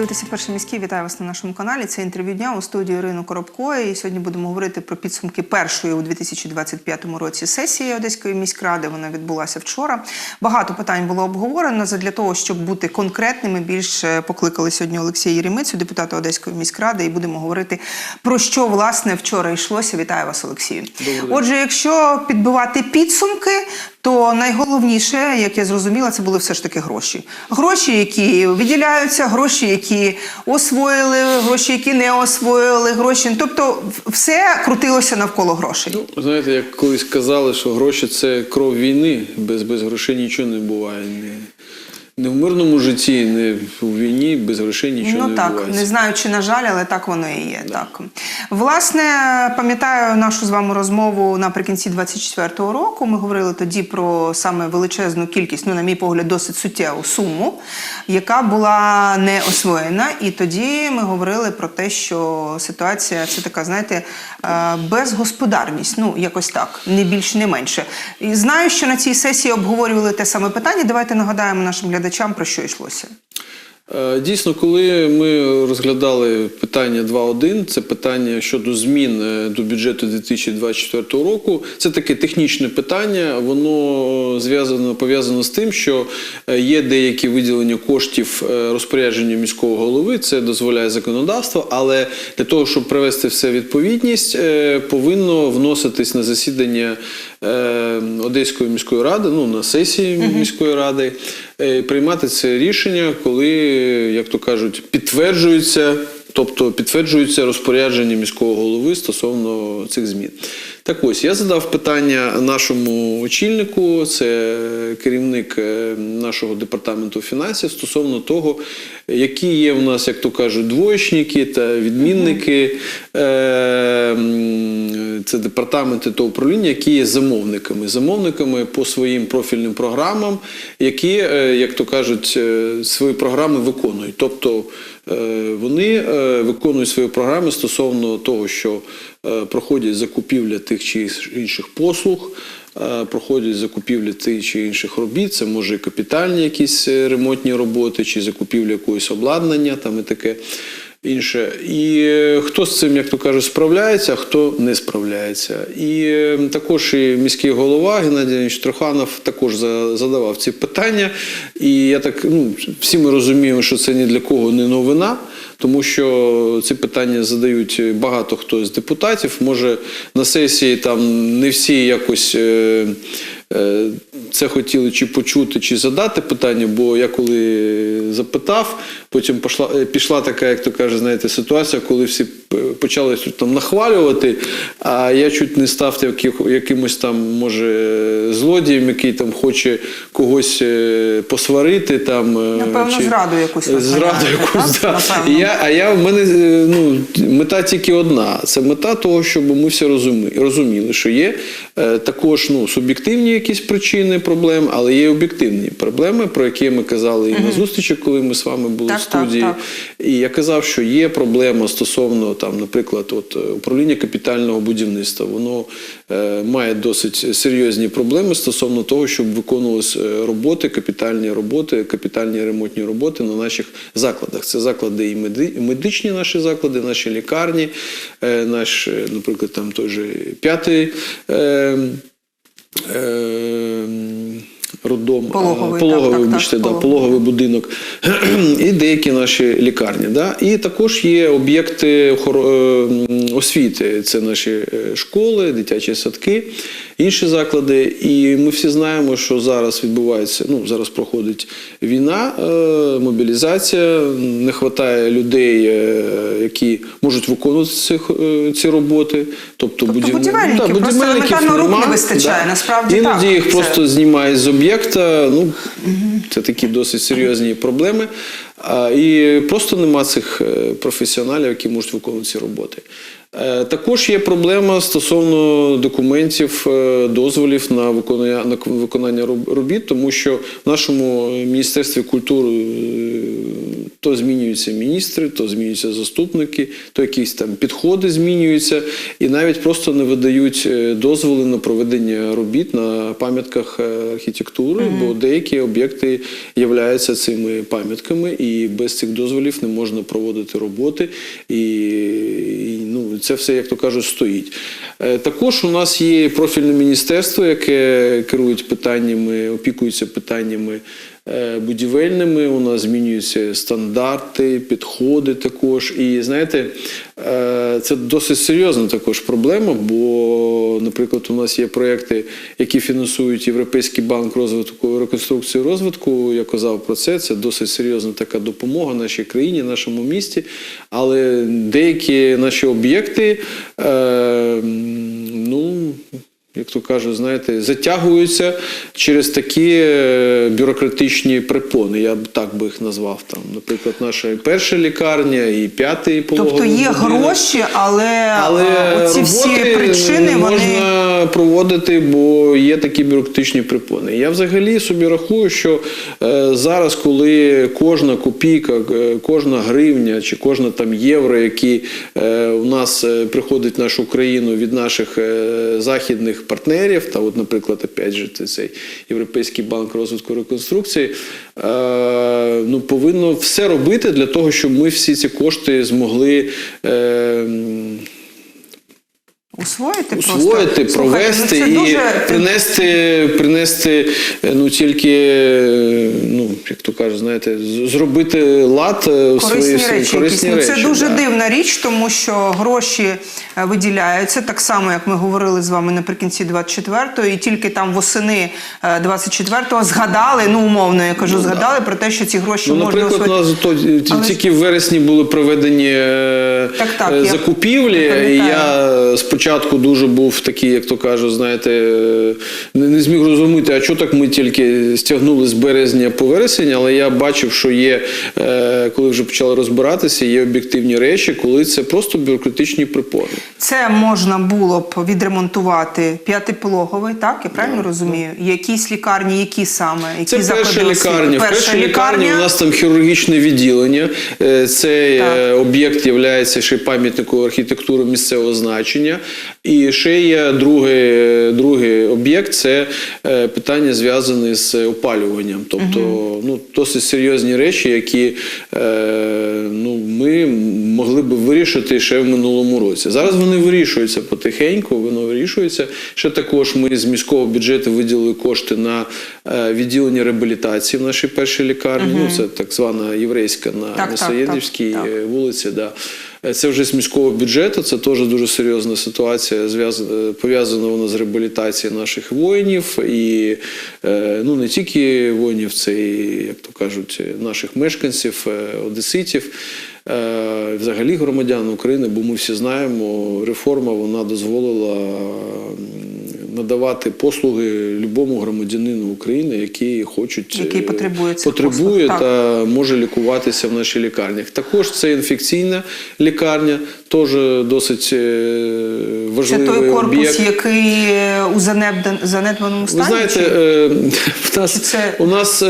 дивитеся перший міський. Вітаю вас на нашому каналі. Це інтерв'ю дня у студії Ірини Коробкої. І сьогодні будемо говорити про підсумки першої у 2025 році сесії Одеської міськради. Вона відбулася вчора. Багато питань було обговорено. Задля того, щоб бути конкретними, більше покликали сьогодні Олексія Єремицю, депутата Одеської міськради, і будемо говорити про що власне вчора йшлося. Вітаю вас, Олексію. Отже, якщо підбивати підсумки, то найголовніше, як я зрозуміла, це були все ж таки гроші. Гроші, які виділяються, гроші, які освоїли, гроші, які не освоїли, гроші. Тобто, все крутилося навколо грошей. Ну, знаєте, як колись казали, що гроші це кров війни, без, без грошей нічого не буває. Не, в мирному житті, не в війні, без грошей нічого ну не так, відбувається. не знаю, чи на жаль, але так воно і є. Так власне, пам'ятаю нашу з вами розмову наприкінці 24-го року. Ми говорили тоді про саме величезну кількість, ну на мій погляд, досить суттєву суму, яка була не освоєна. І тоді ми говорили про те, що ситуація це така, знаєте, е, безгосподарність. Ну якось так, не більше, не менше. І знаю, що на цій сесії обговорювали те саме питання. Давайте нагадаємо нашим глядачам про що йшлося. Е, Дійсно, коли ми розглядали питання 2.1, це питання щодо змін е, до бюджету 2024 року. Це таке технічне питання. Воно зв'язано пов'язано з тим, що е, є деякі виділення коштів е, розпорядження міського голови. Це дозволяє законодавство, але для того, щоб привести все відповідність, е, повинно вноситись на засідання е, Одеської міської ради, ну на сесії міської ради, е, приймати це рішення, коли, як то кажуть, підтверджується. Тобто підтверджується розпорядження міського голови стосовно цих змін. Так ось я задав питання нашому очільнику, це керівник е, нашого департаменту фінансів, стосовно того, які є в нас, як то кажуть, двоєчники та відмінники. Е, Це департаменти та управління, які є замовниками. Замовниками по своїм профільним програмам, які, е, як то кажуть, свої програми виконують. Тобто вони е, виконують свої програми стосовно того, що е, проходять закупівля тих чи інших послуг. е, Проходять закупівля тих чи інших робіт, це може і капітальні якісь е, ремонтні роботи, чи закупівля якогось обладнання, там і таке інше. І е, хто з цим, як то кажуть, справляється, а хто не справляється. І е, також і міський голова Геннадій Леонідович Троханов також задавав ці питання. І я так, ну, всі ми розуміємо, що це ні для кого не новина. Тому що ці питання задають багато хто з депутатів. Може на сесії там не всі якось е, це хотіли чи почути, чи задати питання, бо я коли запитав, потім пішла, е, пішла така, як то каже, знаєте, ситуація, коли всі почали там нахвалювати, а я чуть не став якимось там, може, злодієм, який там хоче когось е, посварити. Там, е, Напевно, зраду якусь Зраду якусь, так? да. Напевно. Я, а я в мене е, ну, мета тільки одна. Це мета того, щоб ми всі розумі, розуміли, що є е, також ну, суб'єктивні якісь причини проблем, але є об'єктивні проблеми, про які ми казали і на зустрічі, коли ми з вами були Так, в студії. так, І я казав, що є проблема стосовно там, наприклад, от е, управління капітального будівництва. Воно е, має досить серйозні проблеми стосовно того, щоб виконувалися е, роботи, капітальні роботи, капітальні ремонтні роботи на наших закладах. Це заклади і меди- медичні наші заклади, наші лікарні, е, наш, е, наприклад, там той же п'ятий. Е, Роддом, Пологовий, пологовий, так, вибачте, так, да, пологовий. будинок і деякі наші лікарні. Да? І також є об'єкти е, освіти. Це наші е, школи, дитячі садки, інші заклади. І ми всі знаємо, що зараз відбувається, ну зараз проходить війна, е, мобілізація, не вистачає людей, е, які можуть виконувати цих, е, ці роботи. Тобто, Тобто будівельників, Да, просто елементарно рук не вистачає, насправді Іноді так. їх Це- просто знімають з об'єкта. Ну, це такі досить серйозні проблеми. І просто нема цих професіоналів, які можуть виконувати ці роботи. Е, Також є проблема стосовно документів, е, дозволів на виконання, на виконання робіт, тому що в нашому Міністерстві культури е, то змінюються міністри, то змінюються заступники, то якісь там підходи змінюються, і навіть просто не видають дозволи на проведення робіт на пам'ятках архітектури, бо деякі об'єкти являються цими пам'ятками, і без цих дозволів не можна проводити роботи. І, і ну, це все, як то кажуть, стоїть. Е, Також у нас є профільне міністерство, яке керують питаннями, опікується питаннями будівельними. У нас змінюються стандарти, підходи також. І знаєте, е, це досить серйозна також проблема, бо, наприклад, у нас є проекти, які фінансують Європейський банк розвитку реконструкції розвитку. Я казав про це. Це досить серйозна така допомога нашій країні, нашому місті. Але деякі наші об'єкти, е. Як то кажуть, знаєте, затягуються через такі е, бюрократичні препони. Я б так би їх назвав. Там, наприклад, наша перша лікарня, і п'ятий пологовий Тобто є будинок. гроші, але, Але а, оці всі причини не вони можна проводити, бо є такі бюрократичні припони. Я взагалі собі рахую, що е, зараз, коли кожна копійка, е, кожна гривня чи кожна там євро, які е, у нас е, приходить в нашу країну від наших е, західних партнерів, та от, наприклад, опять же, це цей Європейський банк розвитку реконструкції, е, ну, повинно все робити для того, щоб ми всі ці кошти змогли. Е, м, усвоїти просто. Усвоїти, Слухайте, провести ну, і дуже... принести, принести е, ну тільки, е, ну як то кажуть, знаєте, зробити лад е, у Корисні свої речі, корисні якісь. Ну, речі. це дуже да. дивна річ, тому що гроші е, виділяються так само, як ми говорили з вами наприкінці 24-го, і тільки там восени е, 24-го згадали, ну умовно я кажу, згадали про те, що ці гроші Ну, можна наприклад, у освоїти. нас то, Але тільки в вересні були проведені е, Так, так, е, я закупівлі, я спочатку дуже був такий, як то кажуть, знаєте, е, не, не зміг розуміти, а що так ми тільки стягнули з березня по вересень, але я бачив, що є, е, коли вже почали розбиратися, є об'єктивні речі, коли це просто бюрократичні припони. Це можна було б відремонтувати п'ятипологовий, так? Я правильно розумію? Якісь лікарні, які саме? Які Це перша лікарня. В першій лікарні у нас там хірургічне відділення. Е, Цей Так. об'єкт є ще пам'ятником архітектури місцевого значення. І ще є другий, другий об'єкт це е, питання зв'язане з опалюванням. Тобто ну, досить серйозні речі, які е, ну, ми могли би вирішити ще в минулому році. Зараз вони вирішуються потихеньку, воно вирішується. Ще також ми з міського бюджету виділили кошти на е, відділення реабілітації в нашій першій лікарні. Ну, це так звана єврейська на е, вулиці. Да. Е, Це вже з міського бюджету, це теж дуже серйозна ситуація. е, Пов'язана вона з реабілітацією наших воїнів і е, ну, не тільки воїнів, це і, як то кажуть, наших мешканців, одеситів. Взагалі громадян України, бо ми всі знаємо, реформа вона дозволила надавати послуги любому громадянину України, які хочуть Який е, потребує цих потребує послуг, так. та може лікуватися в нашій лікарнях. Також це інфекційна лікарня, теж досить е, Це важливий той корпус, об'єкт. який е, у занедбан- занедбаному стані? Ви знаєте, чи- в нас, Чи це- у нас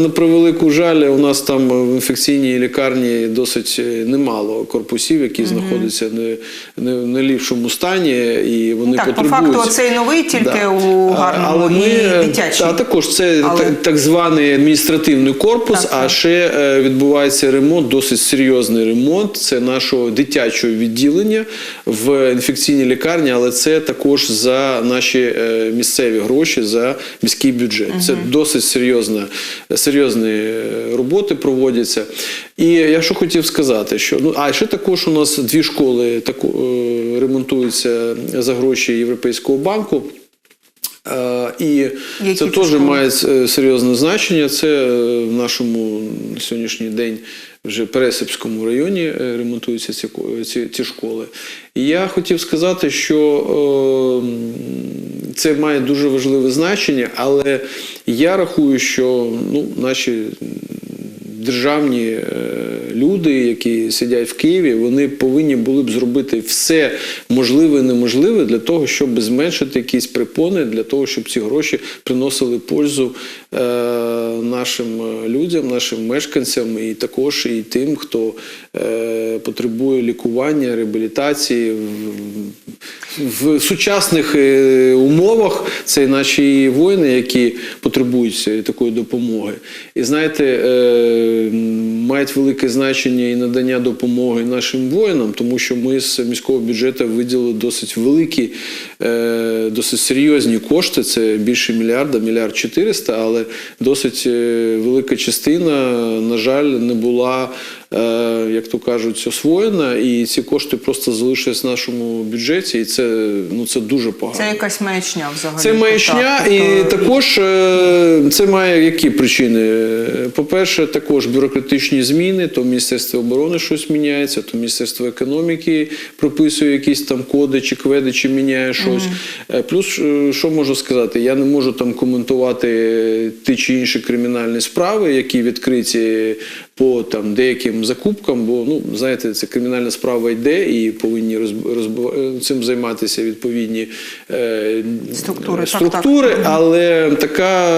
на превелику жаль, у нас там в інфекційній лікарні досить немало корпусів, які знаходяться не, не в найліпшому стані, і вони так, по факту цей новий тільки Да. у А, гарному але ми, і е, дитячий. Та, також це Але- так, так званий адміністративний корпус, Так, а так. ще е, відбувається ремонт, досить серйозний ремонт. Це нашого дитячого відділення в інфекційній лікарні, але це також за наші е, місцеві гроші, за міський бюджет. Це досить серйозна, серйозні роботи проводяться. І я що хотів сказати, що ну а ще також у нас дві школи таку, е, ремонтуються за гроші Європейського банку. Е, І Які це теж має е, серйозне значення. Це е, в нашому на сьогоднішній день вже Пересипському районі ремонтуються ці, ці, ці школи. І я хотів сказати, що е, це має дуже важливе значення, але я рахую, що ну, наші державні е, люди, які сидять в Києві, вони повинні були б зробити все можливе і неможливе для того, щоб зменшити якісь препони, для того, щоб ці гроші приносили пользу е, нашим е, людям, нашим мешканцям, і також і тим, хто потребує лікування, реабілітації в, сучасних е, умовах. Це наші воїни, які потребують такої допомоги. І знаєте, е, мають велике значення і надання допомоги нашим воїнам, тому що ми з міського бюджету виділили досить великі, е, досить серйозні кошти. Це більше мільярда, мільярд 400, але досить велика частина, на жаль, не була. Як то кажуть, освоєна, і ці кошти просто залишились в нашому бюджеті, і це ну це дуже погано. Це якась маячня взагалі. Це маячня, Так, і тобто, також е, це має які причини? По-перше, також бюрократичні зміни, то Міністерство оборони щось міняється, то Міністерство економіки прописує якісь там коди чи кведи, чи міняє щось. Е, Плюс, е, що можу сказати, я не можу там коментувати ті чи інші кримінальні справи, які відкриті по там деяким закупкам, бо ну знаєте, це кримінальна справа йде і повинні розб- розб- цим займатися відповідні е, Структури, структури так. але така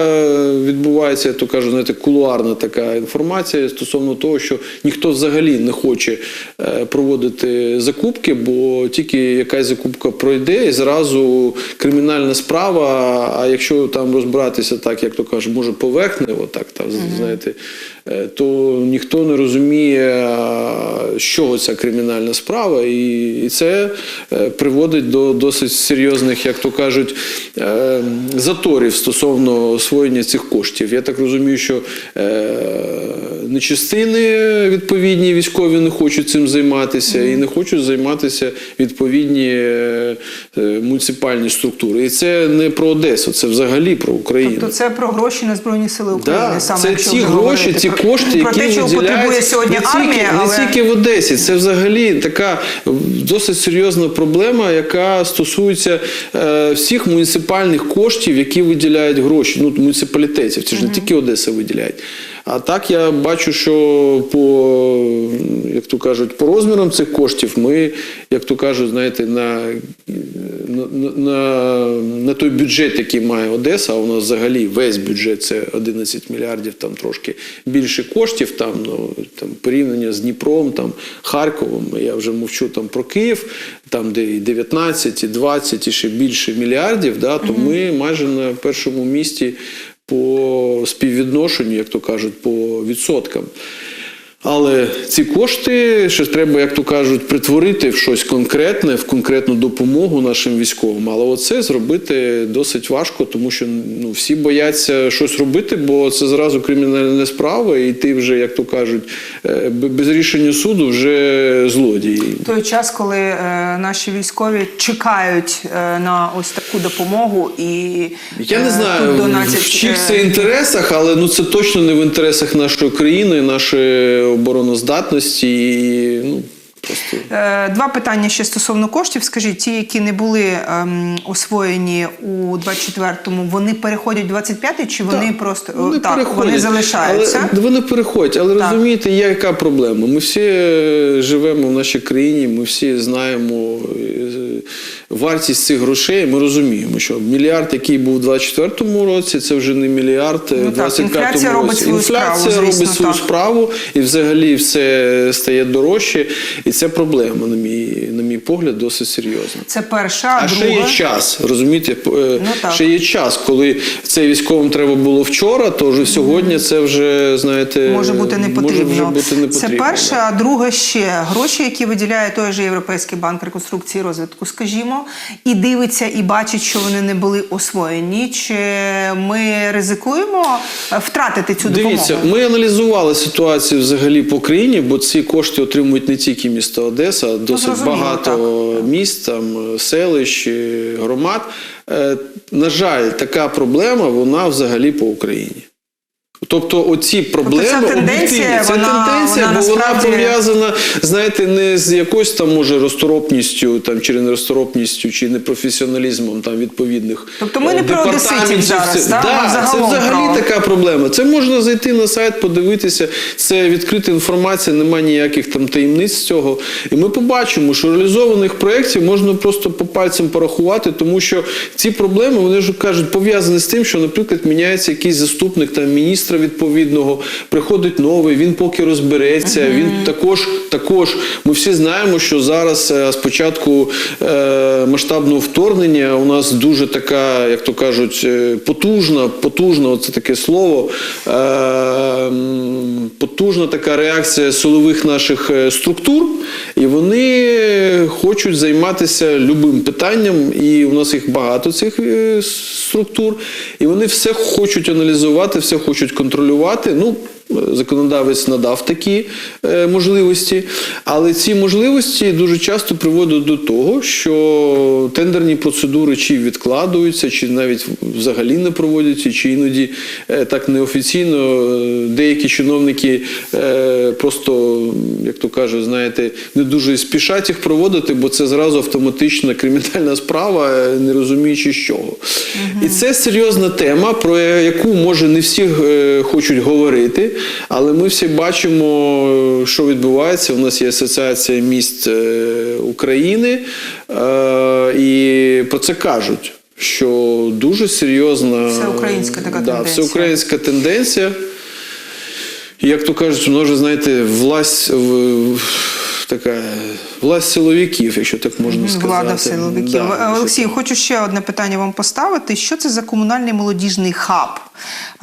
відбувається, я то кажу, знаєте, кулуарна така інформація стосовно того, що ніхто взагалі не хоче е, проводити закупки, бо тільки якась закупка пройде і зразу кримінальна справа. А якщо там розбиратися так, як то кажуть, може поверхнево, так там знаєте, е, то ніхто не розуміє, з чого ця кримінальна справа, і, це е, приводить до досить серйозних, як то кажуть, е, заторів стосовно освоєння цих коштів. Я так розумію, що е, нечистини відповідні військові не хочуть цим займатися і не хочуть займатися відповідні е, е, муніципальні структури. І це не про Одесу, це взагалі про Україну. Тобто це про гроші на Збройні Сили України. Да, саме це вже гроші, говорити про- кошти, про які те, чого потребує сьогодні не тільки, армія, але не тільки в Одесі. Це взагалі така досить серйозна проблема, яка стосується е, всіх муніципальних коштів, які виділяють гроші. Ну, муніципалітетів. Це ж не тільки Одеса виділяють. А так я бачу, що по, як то кажуть, по розмірам цих коштів ми, як то кажуть, знаєте, на, на, на, на той бюджет, який має Одеса, а у нас взагалі весь бюджет це 11 мільярдів, там трошки більше коштів, там, ну, там порівняння з Дніпром, там, Харковом, я вже мовчу там про Київ, там де і 19, і 20, і ще більше мільярдів, да, то ми майже на першому місці по співвідношенню, як то кажуть, по відсоткам. Але ці кошти ще треба, як то кажуть, притворити в щось конкретне, в конкретну допомогу нашим військовим. Але оце зробити досить важко, тому що ну, всі бояться щось робити, бо це зразу кримінальна справа, і ти вже, як то кажуть, е, без рішення суду вже злодій. той час, коли е, наші військові чекають е, на ось допомогу і Я е, не знаю, тут донатять, в чиїх е, це інтересах, але ну це точно не в інтересах нашої країни, нашої обороноздатності. І, ну, просто... Е, Два питання ще стосовно коштів. Скажіть, ті, які не були ем, освоєні у 24-му, вони переходять в 25-й, чи вони Так, просто вони так, переходять. вони залишаються? Але, вони переходять, але Так. розумієте, яка проблема? Ми всі е, живемо в нашій країні, ми всі знаємо е, вартість цих грошей. Ми розуміємо, що мільярд, який був у 24-му році, це вже не мільярд е, Ну в так, 25-му інфляція робить свою інфляція справу, робить звісно, свою так. справу, і взагалі все стає дорожче. І це проблема, на мій, на мій погляд, досить серйозна. Це перша, А ще є час, розумієте? Е, Ну, так. ще є час, коли це військовим треба було вчора, то вже сьогодні це вже, знаєте, Може бути не потрібно. Може вже бути не Це перше, а друге ще гроші, які виділяє той же Європейський банк реконструкції і розвитку, скажімо, і дивиться і бачить, що вони не були освоєні. Чи ми ризикуємо е, втратити цю Дивіться, ми аналізували ситуацію взагалі по країні, бо ці кошти отримують не тільки місто Одеса, а досить Ну, багато міст, там, селищ, е, громад. Е, На жаль, така проблема вона взагалі по Україні. Тобто, оці проблеми ця тенденція, вона- тенденція, вона бо вона пов'язана, знаєте, не з якоюсь там може розторопністю, там чи неросторопністю, чи непрофесіоналізмом там відповідних. Тобто ми не е, про одеситів зараз, Це- да? да, це взагалі про- така проблема. Це можна зайти на сайт, подивитися. Це відкрита інформація, немає ніяких там таємниць з цього. І ми побачимо, що реалізованих проєктів можна просто по пальцям порахувати, тому що ці проблеми вони ж кажуть пов'язані з тим, що, наприклад, міняється якийсь заступник там міністра відповідного, приходить новий, він поки розбереться. Він також, також. Ми всі знаємо, що зараз е, з початку е, масштабного вторгнення у нас дуже така, як то кажуть, е, потужна, потужна, оце таке слово, е, потужна така реакція силових наших е, структур, і вони хочуть займатися любим питанням, і у нас їх багато цих е, структур, і вони все хочуть аналізувати, все хочуть контролювати. Ну, Законодавець надав такі е, можливості, але ці можливості дуже часто приводять до того, що тендерні процедури чи відкладуються, чи навіть взагалі не проводяться, чи іноді е, так неофіційно е, деякі чиновники е, просто, як то кажуть, знаєте, не дуже спішать їх проводити, бо це зразу автоматична кримінальна справа, не розуміючи з чого. І це серйозна тема, про яку може не всі е, хочуть говорити. Але ми всі бачимо, що відбувається. У нас є асоціація міст е, України, е, і про це кажуть. Що дуже серйозна Всеукраїнська така да, тенденція. всеукраїнська тенденція. Як то кажуть, воно вже, знаєте, власть така власть силовиків, якщо так можна сказати. Влада силовиків. Да, Олексій, хочу ще одне питання вам поставити. Що це за комунальний молодіжний хаб,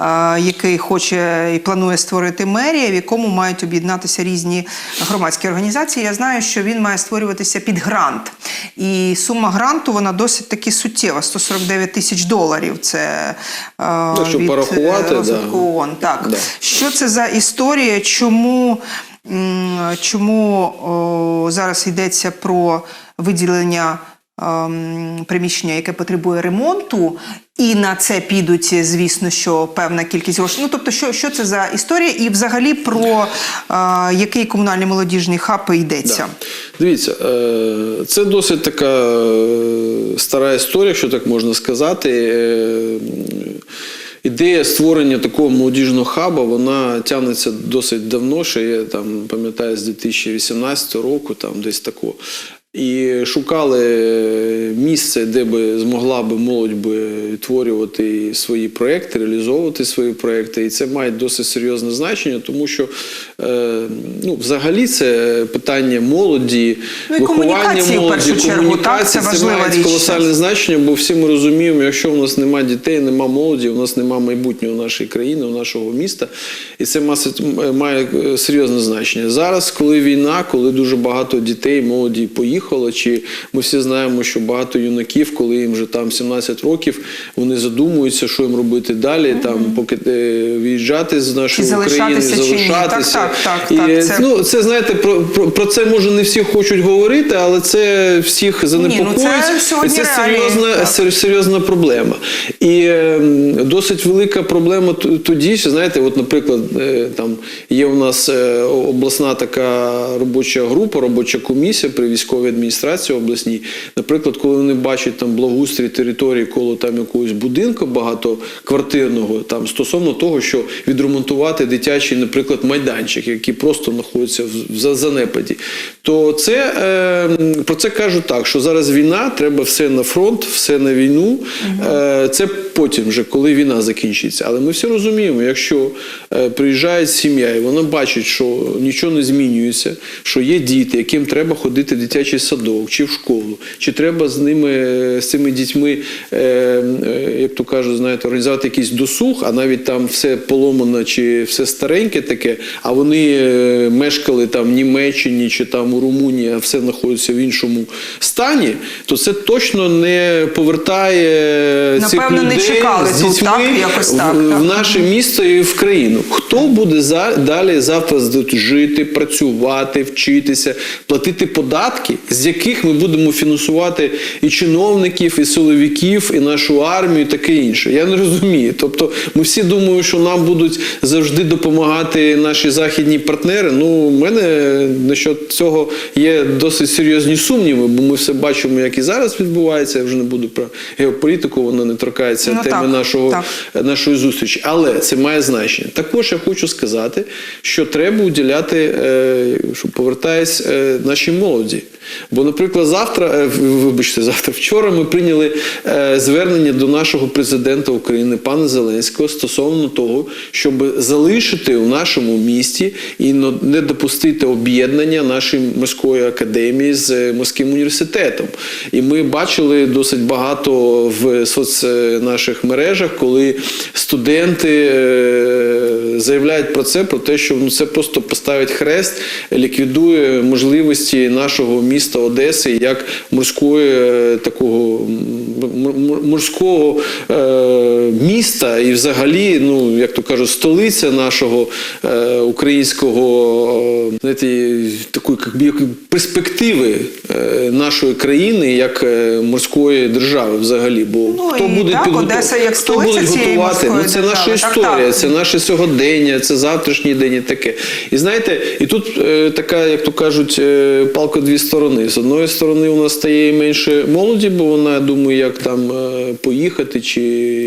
е, який хоче і планує створити мерія, в якому мають об'єднатися різні громадські організації? Я знаю, що він має створюватися під грант. І сума гранту вона досить таки суттєва 149 тисяч доларів. Це е, Якщо від порахувати, е, розвитку да. ООН. Так. Да. Що це за історія? Чому, чому зараз йдеться про виділення ем, приміщення, яке потребує ремонту, і на це підуть, звісно, що певна кількість грошей. Ну тобто, що, що це за історія, і взагалі про е, який комунальний молодіжний хаб йдеться? Да. Дивіться, е, це досить така е, стара історія, якщо так можна сказати. Е, Ідея створення такого молодіжного хаба вона тягнеться досить давно, ще я там пам'ятаю з 2018 року, там десь тако. І шукали місце, де би змогла би молодь би відтворювати свої проекти, реалізовувати свої проекти. І це має досить серйозне значення, тому що е, ну, взагалі це питання молоді, Ну, виховання в молоді, чергу, комунікації, так? Це має річ. колосальне значення, бо всі ми розуміємо, якщо у нас немає дітей, немає молоді, у нас немає майбутнього нашої країни, у нашого міста, і це має е, серйозне значення. Зараз, коли війна, коли дуже багато дітей, молоді поїхало, чи ми всі знаємо, що багато юнаків, коли їм вже там 17 років, вони задумуються, що їм робити далі, там поки е, виїжджати з нашої України, залишатися Так, так, так, І, так, це- ну, це знаєте, про, про, про це може не всі хочуть говорити, але це всіх занепокоїть. ну це сьогодні це серйозна, так. серйозна проблема. І е, досить велика проблема тоді, що знаєте, от, наприклад, е, там є у нас е, обласна така робоча група, робоча комісія при військовій адміністрації обласній. Наприклад, коли вони бачать там благоустрій території коло там якогось будинку багатоквартирного, там стосовно того, що відремонтувати дитячий, наприклад, майданчик, який просто знаходиться в занепаді, то це е, про це кажуть так, що зараз війна, треба все на фронт, все на війну. Е, це потім вже, коли війна закінчиться. Але ми всі розуміємо, якщо е, приїжджає сім'я і вона бачить, що нічого не змінюється, що є діти, яким треба ходити в дитячий садок чи в школу, чи треба з ними з цими дітьми, е, е, як то кажуть, знаєте, організувати якийсь досуг, а навіть там все поломано чи все стареньке таке, а вони е, мешкали там в Німеччині чи там у Румунії, а все знаходиться в іншому стані, то це точно не повертає цих Напевно, не людей чекали з дітьми так? Якось в, так, в наше місто і в країну. Хто буде за, далі завтра жити, працювати, вчитися, платити податки, з яких ми будемо фінансувати і чиновників, і силовиків, і нашу армію, і таке інше. Я не розумію. Тобто, ми всі думаємо, що нам будуть завжди допомагати наші західні партнери. Ну, у мене насчет цього є досить серйозні сумніви, бо ми все бачимо, як і зараз відбувається. Я вже не буду про геополітику, вона не торкається Ну, теми так, нашого так. нашої зустрічі. Але це має значення. Також я хочу сказати, що треба уділяти, е, що повертаюсь, е, нашій молоді. Бо, наприклад, завтра, е, вибачте, завтра, вчора ми прийняли е, звернення до нашого президента України, пана Зеленського, стосовно того, щоб залишити у нашому місті і не допустити об'єднання нашої морської академії з е, морським університетом. І ми бачили досить багато в соц наших мережах, коли студенти заявляють про це, про те, що ну, це просто поставить хрест, ліквідує можливості нашого міста Одеси як морської е, такого морського е, міста, і взагалі, ну як то кажуть, столиця нашого е, українського е, знаєте, такої перспективи е, нашої країни як е, морської держави взагалі. Бо Ну, хто і буде так, підготов- Одеса як хто буде готувати? Ну це наша держави. Так, історія, так. це наше сьогодення, це завтрашній день і таке. І знаєте, і тут е, така, як то кажуть, е, палка дві сторони. З одної сторони, у нас стає менше молоді, бо вона думає, як там е, поїхати чи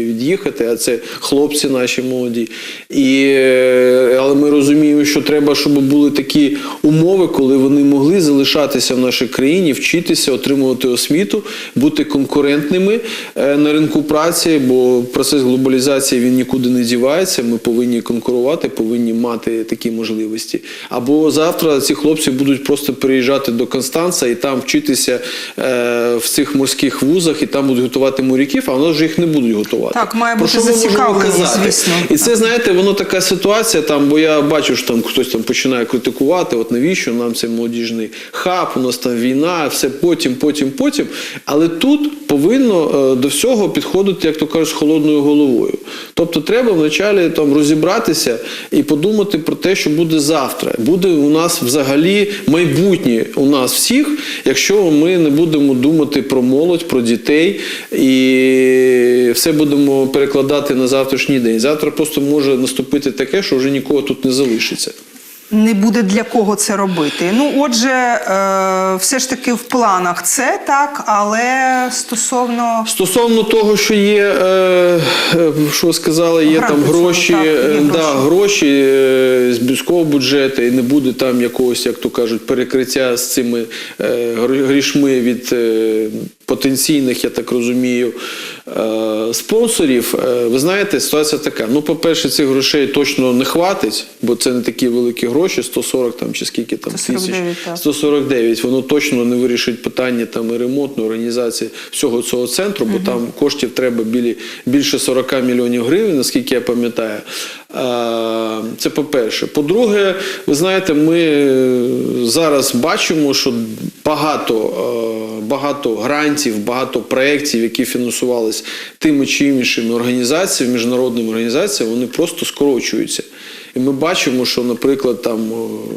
від'їхати, а це хлопці наші молоді. І, е, але ми розуміємо, що треба, щоб були такі умови, коли вони могли залишатися в нашій країні, вчитися, отримувати освіту, бути конкурентними е, на ринку праці, бо процес глобалізації він нікуди не дівається. Ми повинні конкурувати, повинні мати такі можливості. Або завтра ці хлопці будуть просто переїжджати до Констанца і там вчитися е, в цих морських вузах, і там будуть готувати моряків, а нас вже їх не будуть готувати. Так, має Про бути казати? звісно. І це, знаєте, воно така ситуація, там, бо я бачу, що там хтось там починає критикувати, от навіщо нам цей молодіжний хаб, у нас там війна, все потім, потім, потім. Але тут повинно е, до всього підходити, як то кажуть, з холодною головою. Тобто треба вначалі там розібратися і подумати про те, що буде завтра. Буде у нас взагалі майбутнє у нас всіх, якщо ми не будемо думати про молодь, про дітей і все будемо перекладати на завтрашній день. Завтра просто може наступити таке, що вже нікого тут не залишиться. Не буде для кого це робити. Ну, отже, е, все ж таки в планах це так, але стосовно Стосовно того, що є, е, е, що ви сказали, є Гранти там гроші, так, є гроші. да, гроші е, з міського бюджету, і не буде там якогось, як то кажуть, перекриття з цими е, грішми від е, потенційних, я так розумію, е, спонсорів. Е, Ви знаєте, ситуація така. Ну, по-перше, цих грошей точно не хватить, бо це не такі великі гроші, 140 там чи скільки там тисяч. 149, так. 149, воно точно не вирішить питання там і ремонту, організації всього цього центру, бо там коштів треба білі, більше 40 мільйонів гривень, наскільки я пам'ятаю. А, Це по-перше. По-друге, ви знаєте, ми е, зараз бачимо, що багато, е, багато грантів, багато проєктів, які фінансувалися тими чи іншими організаціями, міжнародними організаціями, вони просто скорочуються. І ми бачимо, що, наприклад, там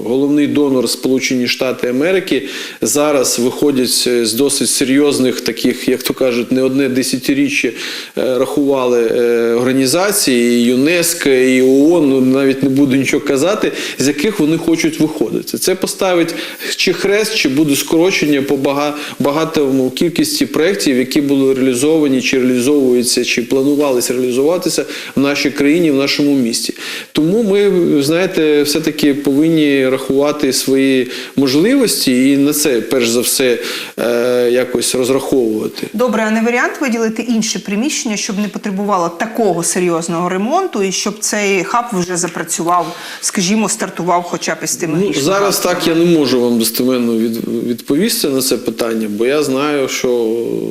головний донор Сполучені Штати Америки зараз виходять з досить серйозних таких, як то кажуть, не одне десятиріччя е, рахували е, організації, і ЮНЕСКО, і ООН, ну, навіть не буду нічого казати, з яких вони хочуть виходити. Це поставить чи хрест, чи буде скорочення по бага- багатому кількості проєктів, які були реалізовані, чи реалізовуються, чи планувалися реалізуватися в нашій країні, в нашому місті. Тому ми, знаєте, все-таки повинні рахувати свої можливості і на це, перш за все, е, якось розраховувати. добре, а не варіант виділити інше приміщення, щоб не потребувало такого серйозного ремонту, і щоб цей хаб вже запрацював, скажімо, стартував хоча б із тими Ну, зараз так я не можу вам достеменно від, відповісти на це питання, бо я знаю, що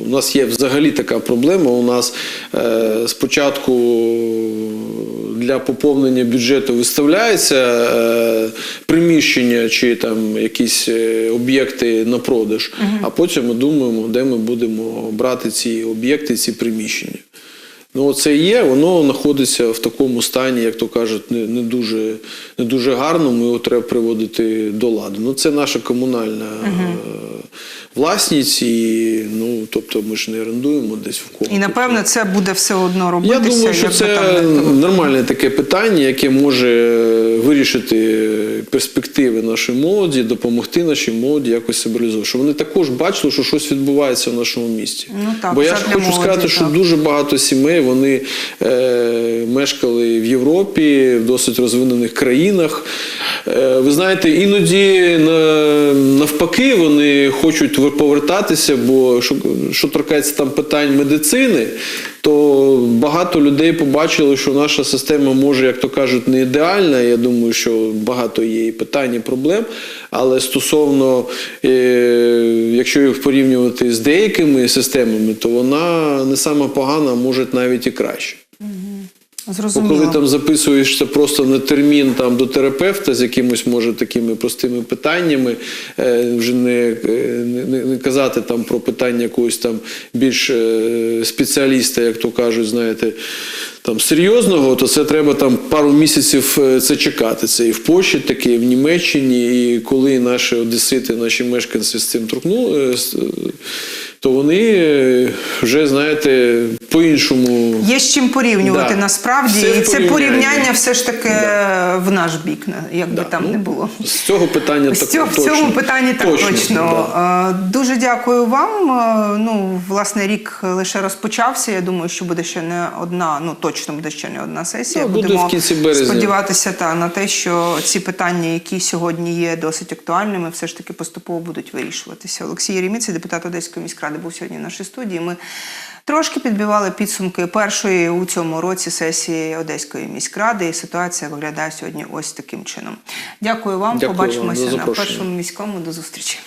у нас є взагалі така проблема. У нас е, спочатку для поповнення бюджету виставляється е, приміщення чи там якісь е, об'єкти на продаж, а потім ми думаємо, де ми будемо брати ці об'єкти, ці приміщення. Ну, це є, воно знаходиться в такому стані, як то кажуть, не, не, дуже, не дуже гарному, його треба приводити до ладу. Ну, це наша комунальна е, власність, і ну тобто ми ж не орендуємо десь в когось. І напевно це буде все одно Я думаю, що це там нормальне таке питання, яке може вирішити перспективи нашої молоді, допомогти нашій молоді якось себе реалізувати. Щоб вони також бачили, що щось відбувається в нашому місті. Ну так, Бо я ж хочу молоді, сказати, що дуже багато сімей вони е, мешкали в Європі, в досить розвинених країнах. Е, ви знаєте, іноді на, навпаки вони хочуть повертатися, бо що, що торкається там питань медицини, то багато людей побачили, що наша система може, як то кажуть, не ідеальна. Я думаю, що багато є і питань, і проблем. Але стосовно, е, якщо їх порівнювати з деякими системами, то вона не сама погана, а може навіть і краще. Бо Зрозуміло. коли там записуєшся просто на термін там до терапевта з якимось може такими простими питаннями, е, вже не, е, не, не- не казати там про питання якогось там більш е, спеціаліста, як то кажуть, знаєте. Там серйозного, то це треба там пару місяців це чекати. Це і в Польщі таке, і в Німеччині. І коли наші одесити, наші мешканці з цим е, то вони е, вже знаєте по-іншому Є з чим порівнювати Да. насправді, Все і це порівняння все ж таки в наш бік, на- як би Да, там ну, не було. З цього питання З так, цього, в точно. цьому питанні так точно. да. Е, Дуже дякую вам. Е, Ну, власне, рік лише розпочався. Я думаю, що буде ще не одна, ну точно буде ще не одна сесія. Да, буде Будемо в кінці березня. сподіватися та, на те, що ці питання, які сьогодні є досить актуальними, все ж таки поступово будуть вирішуватися. Олексій Єреміць, депутат Одеської міськради, був сьогодні в нашій студії. Ми трошки підбивали підсумки першої у цьому році сесії Одеської міськради, і ситуація виглядає сьогодні ось таким чином. Дякую вам. Дякую. Побачимося вам на першому міському. До зустрічі.